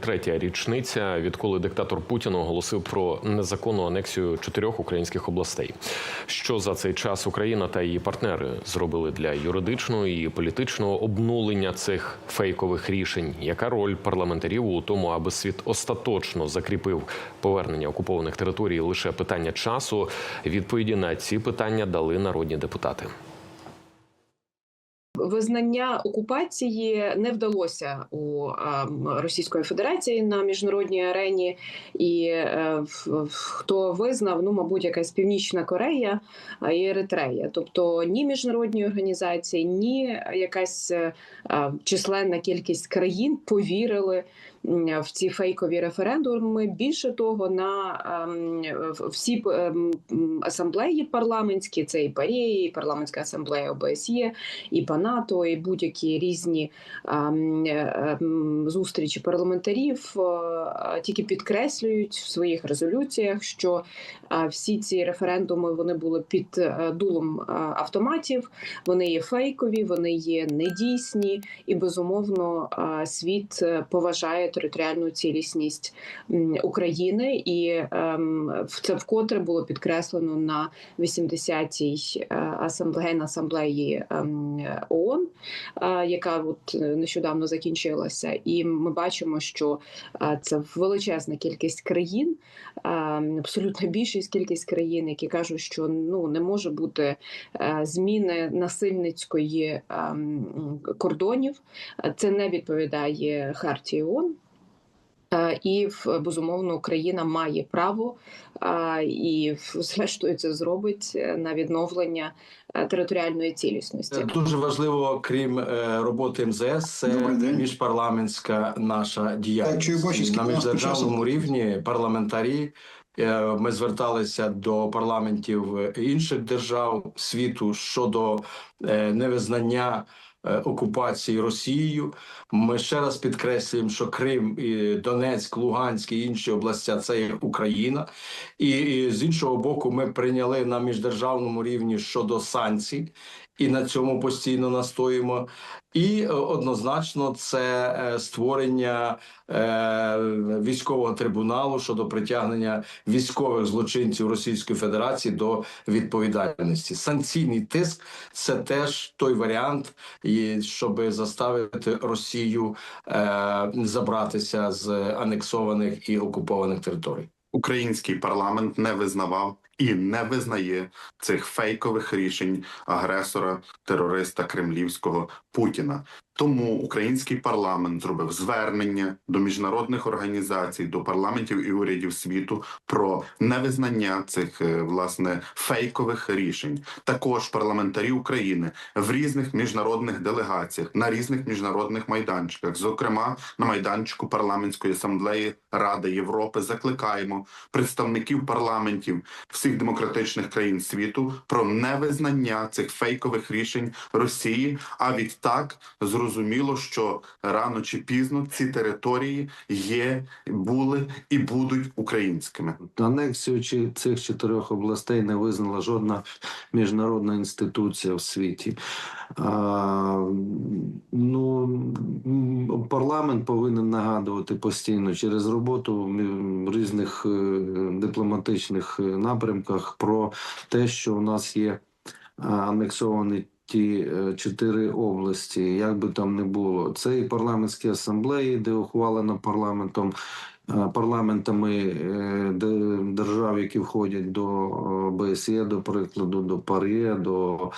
третя річниця, відколи диктатор Путін оголосив про незаконну анексію чотирьох українських областей. Що за цей час Україна та її партнери зробили для юридичного і політичного обнулення цих фейкових рішень? Яка роль парламентарів у тому, аби світ остаточно закріпив повернення окупованих територій? Лише питання часу. Відповіді на ці питання дали народні депутати. Визнання окупації не вдалося у е, Російської Федерації на міжнародній арені, і е, хто визнав, ну мабуть, якась Північна Корея а, і Еритрея. Тобто ні міжнародні організації, ні якась е, е, численна кількість країн повірили в ці фейкові референдуми. Більше того, на ем, всі ем, асамблеї парламентські, це і Парії, і парламентська асамблея ОБСЄ, і по НАТО, і будь-які різні ем, ем, зустрічі парламентарів е, тільки підкреслюють в своїх резолюціях, що е, всі ці референдуми вони були під е, дулом е, автоматів, вони є фейкові, вони є недійсні, і безумовно е, світ е, поважає територіальну цілісність України, і ем, це вкотре було підкреслено на 80-й е, асамблеї асамблеї ем, ООН, е, яка от е, нещодавно закінчилася, і ми бачимо, що е, це величезна кількість країн, абсолютно більшість кількість країн, які кажуть, що ну не може бути зміни насильницької ем, кордонів. Це не відповідає хартії ООН. Е, І в- безумовно Україна має право і зрештою це зробить е, на відновлення е, територіальної цілісності. Дуже важливо, крім е, роботи МЗС, це міжпарламентська наша діяльність. на у міждержавному рівні парламентарі. е, Ми зверталися до парламентів інших держав світу щодо е, невизнання е, окупації Росією. Ми ще раз підкреслюємо, що Крим, і Донецьк, Луганськ і інші області це є Україна. І, і з іншого боку, ми прийняли на міждержавному рівні щодо санкцій, і на цьому постійно настоїмо. І е, однозначно це е, створення е, військового трибуналу щодо притягнення військових злочинців Російської Федерації до відповідальності. Санкційний тиск це теж той варіант, щоб заставити Росію забратися з анексованих і окупованих територій. Український парламент не визнавав і не визнає цих фейкових рішень агресора, терориста кремлівського Путіна. Тому український парламент зробив звернення до міжнародних організацій, до парламентів і урядів світу про невизнання цих е, власне фейкових рішень. Також парламентарі України в різних міжнародних делегаціях на різних міжнародних майданчиках, зокрема на майданчику парламентської асамблеї Ради Європи, закликаємо представників парламентів всіх демократичних країн світу про невизнання цих фейкових рішень Росії. А відтак зрозуміло, що рано чи пізно ці території є, були і будуть українськими. Анексію чи цих чотирьох областей не визнала жодна міжнародна інституція в світі. А, ну, парламент повинен нагадувати постійно через роботу в різних е, дипломатичних е, напрямках про те, що у нас є анексовані. Ті е, чотири області, як би там не було, це і парламентські асамблеї, де ухвалено парламентом парламентами е, держав, які входять до ОБСЄ, до прикладу, до ПАРЄ, до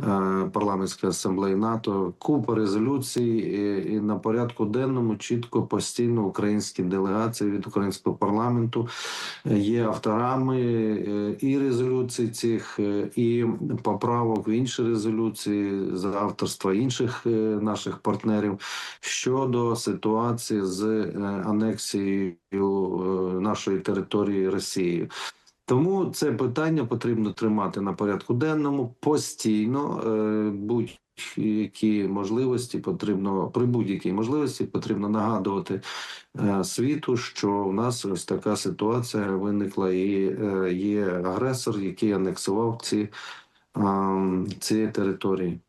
е, парламентської асамблеї НАТО, купа резолюцій, і, і на порядку денному чітко постійно українські делегації від українського парламенту е, є авторами е, і резолюцій цих, е, і поправок в інші резолюції за авторства інших е, наших партнерів щодо ситуації з е, анексією е, нашої території Росією. Тому це питання потрібно тримати на порядку денному постійно. е, Будь-які можливості потрібно при будь-якій можливості потрібно нагадувати е, світу, що у нас ось така ситуація виникла, і е, є агресор, який анексував ці, ці території.